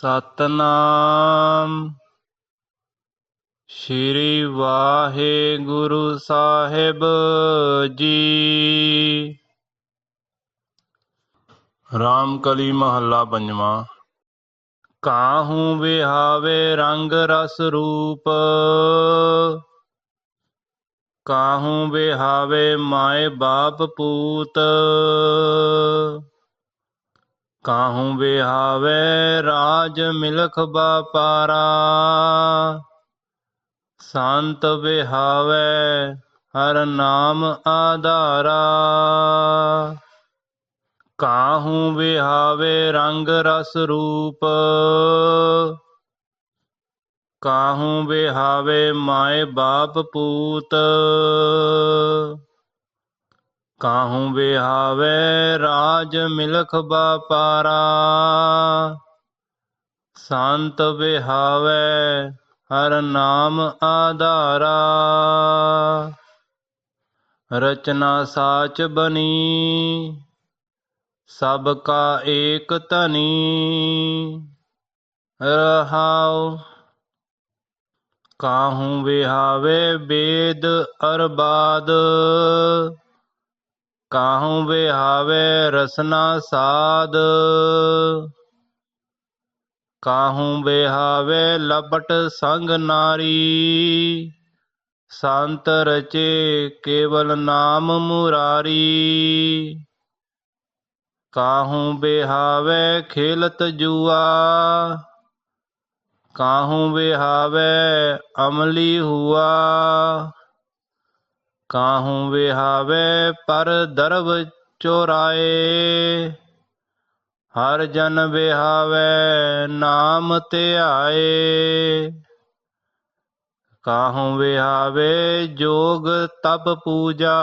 ਸਤਨਾਮ। ਸ਼੍ਰੀ ਵਾਹਿਗੁਰੂ ਸਾਹਿਬ ਜੀ। ਰਾਮਕਲੀ ਮਹੱਲਾ ਪੰਜਵਾਂ। ਕਾਹੂ ਵਿਹਾਵੇ ਰੰਗ ਰਸ ਰੂਪ? ਕਾਹੂ ਵਿਹਾਵੇ ਮਾਏ ਬਾਪ ਪੂਤ? ਕਾਹੂ ਵਿਹਾਵੇ ਰਾਜ ਮਿਲਖ ਬਾਪਾਰਾ? ਸੰਤ ਵਿਹਾਵੇ ਹਰ ਨਾਮ ਆਧਾਰਾ। ਕਾਹੂ ਵਿਹਾਵੇ ਰੰਗ ਰਸ ਰੂਪ? ਕਾਹੂ ਵਿਹਾਵੇ ਮਾਏ ਬਾਪ ਪੂਤ? ਕਾਹੂ ਵਿਹਾਵੇ ਰਾਜ ਮਿਲਖ ਬਾਪਾਰਾ ਸੰਤ ਵਿਹਾਵੇ ਹਰ ਨਾਮ ਆਧਾਰਾ। ਰਚਨਾ ਸਾਚ ਬਣੀ, ਸਭ ਕਾ ਏਕ ਧਨੀ। ਰਹਾਉ, ਕਾਹੂ ਵਿਹਾਵੇ ਬੇਦ ਅਰਬਾਦ? ਕਾਹੂ ਵਿਹਾਵੇ ਰਸਨਾ ਸਾਧ? ਕਾਹੂ ਵਿਹਾਵੇ ਲਪਟ ਸੰਗ ਨਾਰੀ? ਸੰਤ ਰਚੇ ਕੇਵਲ ਨਾਮ ਮੁਰਾਰੀ। ਕਾਹੂ ਬਿਹਾਵੇ ਖੇਲਤ ਜੂਆ? ਕਾਹੂ ਬਿਹਾਵੇ ਅਮਲੀ ਹੁਆ? ਕਾਹੂ ਬਿਹਾਵੇ ਪਰ ਦਰਬ ਚੋਰਾਏ? ਹਰ ਜਨ ਬਿਹਾਵੇ ਨਾਮ ਧਿਆਏ। ਕਾਹੂ ਬਿਹਾਵੇ ਜੋਗ ਤਪ ਪੂਜਾ?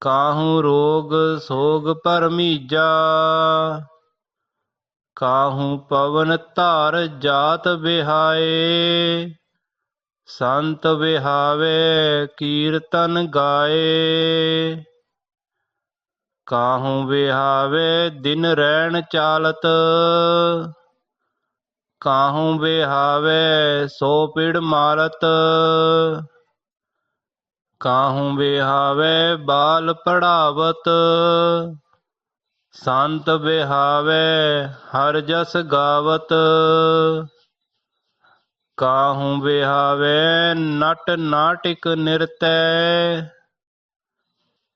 ਕਾਹੂ ਰੋਗ ਸੋਗ ਪਰਮੀਜਾ ਕਾਹੂ ਪਵਨ ਧਾਰ ਜਾਤ ਵਿਹਾਏ? ਸੰਤ ਵਿਹਾਵੇ ਕੀਰਤਨ ਗਾਏ। ਕਾਹੂ ਵਿਹਾਵੇ ਦਿਨ ਰਹਿਣ ਚਾਲਤ। ਕਾਹੂ ਵਿਹਾਵੇ ਸੋ ਪਿੜ ਮਾਰਤ। ਕਾਹੂ ਵਿਹਾਵੇ ਬਾਲ ਪੜਾਵਤ। ਸੰਤ ਵਿਹਾਵੇ ਹਰ ਜਸ ਗਾਵਤ। ਕਾਹੂ ਵਿਹਾਵੇ ਨਟ ਨਾਟਿਕ ਨਿਰਤੈ।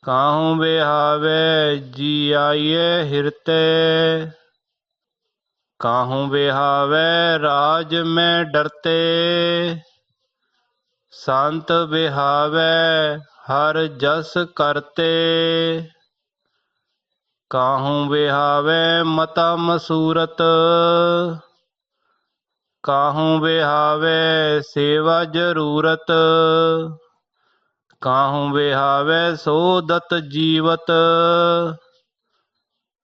ਕਾਹੂ ਵਿਹਾਵੇ ਜੀ ਆਈਏ ਹਿਰਤੇ। ਕਾਹੂ ਵਿਹਾਵੇ ਰਾਜ ਮੈਂ ਡਰਤੇ। ਸੰਤ ਵਿਹਾਵੇ ਹਰ ਜਸ ਕਰਤੇ। ਕਾਹੂ ਵਿਹਾਵੇ ਮਤਾ ਮਸੂਰਤ। ਕਾਹੂ ਵਿਹਾਵੇ ਸੇਵਾ ਜਰੂਰਤ? ਕਾਹੂ ਵਿਹਾਵੇ ਸੋਦਤ ਜੀਵਤ?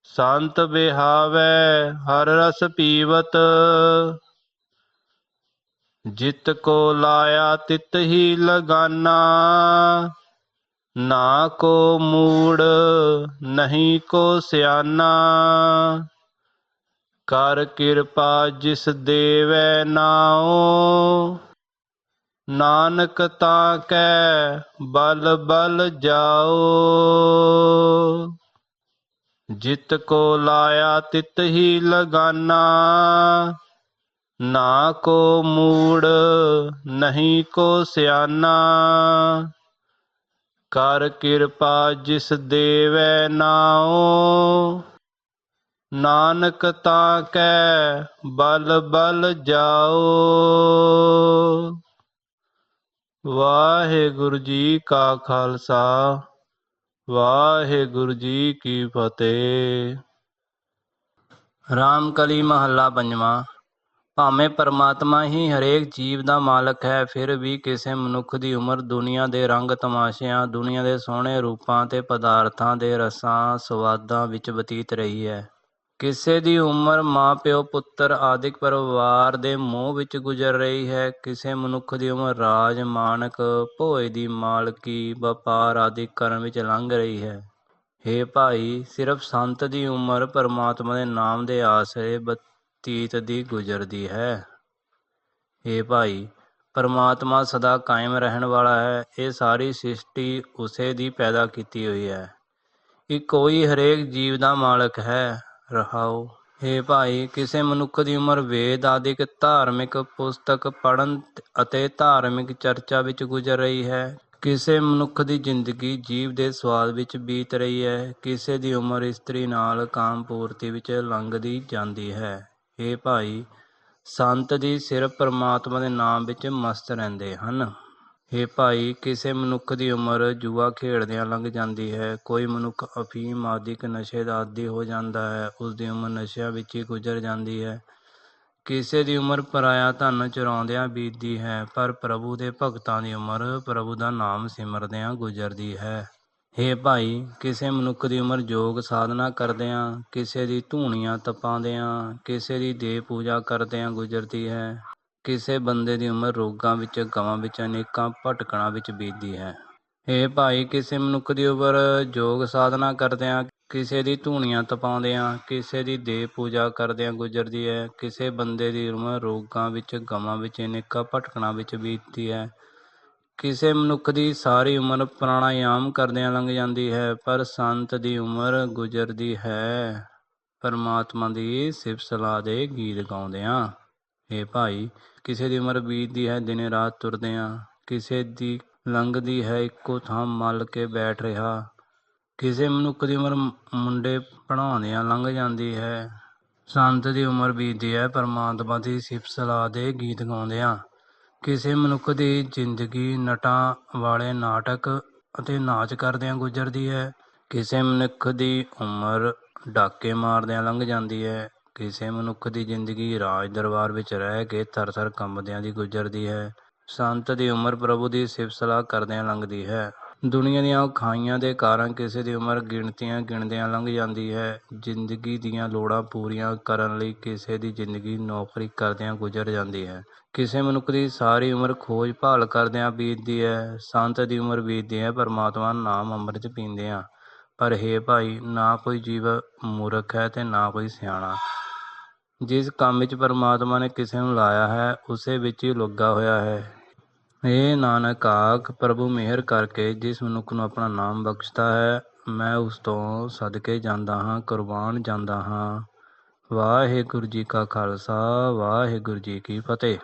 ਸੰਤ ਵਿਹਾਵੇ ਹਰ ਰਸ ਪੀਵਤ? ਜਿਤ ਕੋ ਲਾਇਆ ਤਿਤ ਹੀ ਲਗਾਨਾ। ਨਾ ਕੋ ਮੂੜ, ਨਹੀਂ ਕੋ ਸਿਆਨਾ। ਕਰ ਕਿਰਪਾ ਜਿਸ ਦੇਵੈ ਨਾਉ। ਨਾਨਕ ਤਾਂ ਕੈ ਬਲ ਬਲ ਜਾਓ ਜਿਤ ਕੋ ਲਾਇਆ ਤਿਤ ਹੀ ਲਗਾਨਾ। ਨਾ ਕੋ ਮੂੜ ਨਹੀਂ ਕੋ ਸਿਆਨਾ। ਕਰ ਕਿਰਪਾ ਜਿਸ ਦੇਵੈ ਨਾਉ। ਨਾਨਕ ਤਾਂ ਕੈ ਬਲ ਬਲ ਜਾਓ। ਵਾਹਿਗੁਰੂ ਜੀ ਕਾ ਖਾਲਸਾ, ਵਾਹਿਗੁਰੂ ਜੀ ਕੀ ਫਤਿਹ। ਰਾਮਕਲੀ ਮਹੱਲਾ ਪੰਜਵਾਂ, ਭਾਵੇਂ ਪਰਮਾਤਮਾ ਹੀ ਹਰੇਕ ਜੀਵ ਦਾ ਮਾਲਕ ਹੈ, ਫਿਰ ਵੀ ਕਿਸੇ ਮਨੁੱਖ ਦੀ ਉਮਰ ਦੁਨੀਆ ਦੇ ਰੰਗ ਤਮਾਸ਼ਿਆਂ, ਦੁਨੀਆ ਦੇ ਸੋਹਣੇ ਰੂਪਾਂ ਤੇ ਪਦਾਰਥਾਂ ਦੇ ਰਸਾਂ, ਸਵਾਦਾਂ ਵਿੱਚ ਬਤੀਤ ਰਹੀ ਹੈ। ਕਿਸੇ ਦੀ ਉਮਰ ਮਾਂ-ਪਿਓ ਪੁੱਤਰ ਆਦਿਕ ਪਰਿਵਾਰ ਦੇ ਮੋਹ ਵਿੱਚ ਗੁਜ਼ਰ ਰਹੀ ਹੈ, ਕਿਸੇ ਮਨੁੱਖ ਦੀ ਉਮਰ ਰਾਜ ਮਾਣਕ ਭੋਏ ਦੀ ਮਾਲਕੀ, ਵਪਾਰ ਆਦਿ ਕਰਨ ਵਿੱਚ ਲੰਘ ਰਹੀ ਹੈ। ਹੇ ਭਾਈ, ਸਿਰਫ ਸੰਤ ਦੀ ਉਮਰ ਪਰਮਾਤਮਾ ਦੇ ਨਾਮ ਦੇ ਆਸਰੇ ਤੀਤ ਦੀ ਗੁਜ਼ਰਦੀ ਹੈ। ਏ ਭਾਈ, ਪਰਮਾਤਮਾ ਸਦਾ ਕਾਇਮ ਰਹਿਣ ਵਾਲਾ ਹੈ, ਇਹ ਸਾਰੀ ਸ੍ਰਿਸ਼ਟੀ ਉਸੇ ਦੀ ਪੈਦਾ ਕੀਤੀ ਹੋਈ ਹੈ। ਇਹ ਕੋਈ ਹਰੇਕ ਜੀਵ ਦਾ ਮਾਲਕ ਹੈ। ਰਹਾਓ। ਏ ਭਾਈ, ਕਿਸੇ ਮਨੁੱਖ ਦੀ ਉਮਰ ਵੇਦ ਆਦਿਕ ਧਾਰਮਿਕ ਪੁਸਤਕ ਪੜ੍ਹਨ ਅਤੇ ਧਾਰਮਿਕ ਚਰਚਾ ਵਿੱਚ ਗੁਜ਼ਰ ਰਹੀ ਹੈ। ਕਿਸੇ ਮਨੁੱਖ ਦੀ ਜ਼ਿੰਦਗੀ ਜੀਵ ਦੇ ਸਵਾਦ ਵਿੱਚ ਬੀਤ ਰਹੀ ਹੈ। ਕਿਸੇ ਦੀ ਉਮਰ ਇਸਤਰੀ ਨਾਲ ਕਾਮ ਪੂਰਤੀ ਵਿੱਚ ਲੰਘਦੀ ਜਾਂਦੀ ਹੈ। ਇਹ ਭਾਈ, ਸੰਤ ਦੀ ਸਿਰਫ ਪਰਮਾਤਮਾ ਦੇ ਨਾਮ ਵਿੱਚ ਮਸਤ ਰਹਿੰਦੇ ਹਨ। ਹੇ ਭਾਈ, ਕਿਸੇ ਮਨੁੱਖ ਦੀ ਉਮਰ ਜੂਆ ਖੇਡਦਿਆਂ ਲੰਘ ਜਾਂਦੀ ਹੈ। ਕੋਈ ਮਨੁੱਖ ਅਫੀਮ ਆਦਿਕ ਨਸ਼ੇ ਦਾ ਆਦੀ ਹੋ ਜਾਂਦਾ ਹੈ। ਉਸ ਦੀ ਉਮਰ ਨਸ਼ਿਆਂ ਵਿੱਚ ਹੀ ਗੁਜ਼ਰ ਜਾਂਦੀ ਹੈ। ਕਿਸੇ ਦੀ ਉਮਰ ਪਰਾਇਆ ਧਨ ਚੁਰਾਉਂਦਿਆਂ ਬੀਤਦੀ ਹੈ, ਪਰ ਪ੍ਰਭੂ ਦੇ ਭਗਤਾਂ ਦੀ ਉਮਰ ਪ੍ਰਭੂ ਦਾ ਨਾਮ ਸਿਮਰਦਿਆਂ ਗੁਜ਼ਰਦੀ ਹੈ। ਹੇ ਭਾਈ, ਕਿਸੇ ਮਨੁੱਖ ਦੀ ਉਮਰ ਯੋਗ ਸਾਧਨਾ ਕਰਦਿਆਂ, ਕਿਸੇ ਦੀ ਧੂਣੀਆਂ ਤਪਾਉਂਦਿਆਂ, ਕਿਸੇ ਦੀ ਦੇਹ ਪੂਜਾ ਕਰਦਿਆਂ ਗੁਜ਼ਰਦੀ ਹੈ। ਕਿਸੇ ਬੰਦੇ ਦੀ ਉਮਰ ਰੋਗਾਂ ਵਿੱਚ, ਗਵਾਂ ਵਿੱਚ, ਅਨੇਕਾਂ ਭਟਕਣਾਂ ਵਿੱਚ ਬੀਤਦੀ ਹੈ। ਹੇ ਭਾਈ, ਕਿਸੇ ਮਨੁੱਖ ਦੀ ਉਮਰ ਯੋਗ ਸਾਧਨਾ ਕਰਦਿਆਂ, ਕਿਸੇ ਦੀ ਧੂਣੀਆਂ ਤਪਾਉਂਦਿਆਂ, ਕਿਸੇ ਦੀ ਦੇਹ ਪੂਜਾ ਕਰਦਿਆਂ ਗੁਜ਼ਰਦੀ ਹੈ, ਕਿਸੇ ਬੰਦੇ ਦੀ ਉਮਰ ਰੋਗਾਂ ਵਿੱਚ, ਗਵਾਂ ਵਿੱਚ, ਅਨੇਕਾਂ ਭਟਕਣਾਂ ਵਿੱਚ ਬੀਤਦੀ ਹੈ। ਕਿਸੇ ਮਨੁੱਖ ਦੀ ਸਾਰੀ ਉਮਰ ਪ੍ਰਾਣਾਯਾਮ ਕਰਦਿਆਂ ਲੰਘ ਜਾਂਦੀ ਹੈ, ਪਰ ਸੰਤ ਦੀ ਉਮਰ ਗੁਜ਼ਰਦੀ ਹੈ। ਪਰਮਾਤਮਾ ਦੀ ਸਿਫਤ ਸਲਾਹ ਦੇ ਗੀਤ ਗਾਉਂਦਿਆਂ ਏ ਭਾਈ, ਕਿਸੇ ਦੀ ਉਮਰ ਬੀਤਦੀ ਹੈ, ਦਿਨੇ ਰਾਤ ਤੁਰਦਿਆਂ ਕਿਸੇ ਦੀ ਲੰਘਦੀ ਹੈ, ਇੱਕੋ ਥਾਂ ਮੱਲ ਕੇ ਬੈਠ ਰਿਹਾ। ਕਿਸੇ ਮਨੁੱਖ ਦੀ ਉਮਰ ਮੁੰਡੇ ਪੜਾਉਂਦਿਆਂ ਲੰਘ ਜਾਂਦੀ ਹੈ। ਸੰਤ ਦੀ ਉਮਰ ਬੀਤਦੀ ਹੈ, ਪਰਮਾਤਮਾ ਦੀ ਸਿਫਤ ਸਲਾਹ ਦੇ ਗੀਤ ਗਾਉਂਦਿਆਂ ਕਿਸੇ ਮਨੁੱਖ ਦੀ ਜ਼ਿੰਦਗੀ ਨਟਾਂ ਵਾਲੇ ਨਾਟਕ ਅਤੇ ਨਾਚ ਕਰਦਿਆਂ ਗੁਜ਼ਰਦੀ ਹੈ। ਕਿਸੇ ਮਨੁੱਖ ਦੀ ਉਮਰ ਡਾਕੇ ਮਾਰਦਿਆਂ ਲੰਘ ਜਾਂਦੀ ਹੈ। ਕਿਸੇ ਮਨੁੱਖ ਦੀ ਜ਼ਿੰਦਗੀ ਰਾਜ ਦਰਬਾਰ ਵਿੱਚ ਰਹਿ ਕੇ ਥਰ-ਥਰ ਕੰਬਦਿਆਂ ਦੀ ਗੁਜ਼ਰਦੀ ਹੈ। ਸੰਤ ਦੀ ਉਮਰ ਪ੍ਰਭੂ ਦੀ ਸਿਫਤ ਸਲਾਹ ਕਰਦਿਆਂ ਲੰਘਦੀ ਹੈ। ਦੁਨੀਆ ਦੀਆਂ ਖਾਈਆਂ ਦੇ ਕਾਰਨ ਕਿਸੇ ਦੀ ਉਮਰ ਗਿਣਤੀਆਂ ਗਿਣਦਿਆਂ ਲੰਘ ਜਾਂਦੀ ਹੈ। ਜ਼ਿੰਦਗੀ ਦੀਆਂ ਲੋੜਾਂ ਪੂਰੀਆਂ ਕਰਨ ਲਈ ਕਿਸੇ ਦੀ ਜ਼ਿੰਦਗੀ ਨੌਕਰੀ ਕਰਦਿਆਂ ਗੁਜ਼ਰ ਜਾਂਦੀ ਹੈ। ਕਿਸੇ ਮਨੁੱਖ ਦੀ ਸਾਰੀ ਉਮਰ ਖੋਜ ਭਾਲ ਕਰਦਿਆਂ ਬੀਤਦੀ ਹੈ। ਸੰਤ ਦੀ ਉਮਰ ਬੀਤਦੀ ਹੈ, ਪਰਮਾਤਮਾ ਨਾਮ ਅੰਮ੍ਰਿਤ ਪੀਂਦਿਆਂ। ਪਰ ਹੇ ਭਾਈ, ਨਾ ਕੋਈ ਜੀਵ ਮੂਰਖ ਹੈ ਤੇ ਨਾ ਕੋਈ ਸਿਆਣਾ। ਜਿਸ ਕੰਮ ਵਿੱਚ ਪਰਮਾਤਮਾ ਨੇ ਕਿਸੇ ਨੂੰ ਲਾਇਆ ਹੈ, ਉਸੇ ਵਿੱਚ ਹੀ ਲੱਗਾ ਹੋਇਆ ਹੈ। ਇਹ ਨਾਨਕ ਆਖ ਪ੍ਰਭੂ ਮਿਹਰ ਕਰਕੇ ਜਿਸ ਮਨੁੱਖ ਨੂੰ ਆਪਣਾ ਨਾਮ ਬਖਸ਼ਦਾ ਹੈ, ਮੈਂ ਉਸ ਤੋਂ ਸਦਕੇ ਜਾਂਦਾ ਹਾਂ, ਕੁਰਬਾਨ ਜਾਂਦਾ ਹਾਂ। ਵਾਹਿਗੁਰੂ ਜੀ ਕਾ ਖਾਲਸਾ, ਵਾਹਿਗੁਰੂ ਜੀ ਕੀ ਫਤਿਹ।